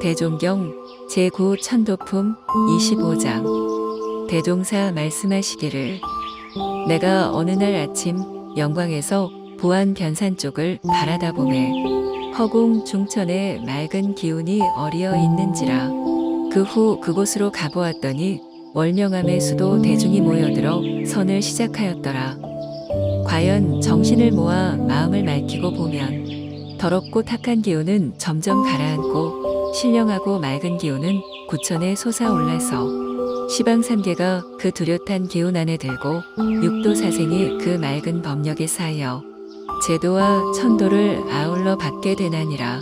대종경 제9 천도품 25장 대종사 말씀하시기를 내가 어느 날 아침 영광에서 보안 변산 쪽을 바라다 보매 허공 중천에 맑은 기운이 어리어 있는지라 그 후 그곳으로 가보았더니 월명암의 수도 대중이 모여들어 선을 시작하였더라. 과연 정신을 모아 마음을 맑히고 보면 더럽고 탁한 기운은 점점 가라앉고 신령하고 맑은 기운은 구천에 솟아올라서 시방삼계가 그 두렷한 기운 안에 들고 육도 사생이 그 맑은 법력에 쌓여 제도와 천도를 아울러 받게 되나니라.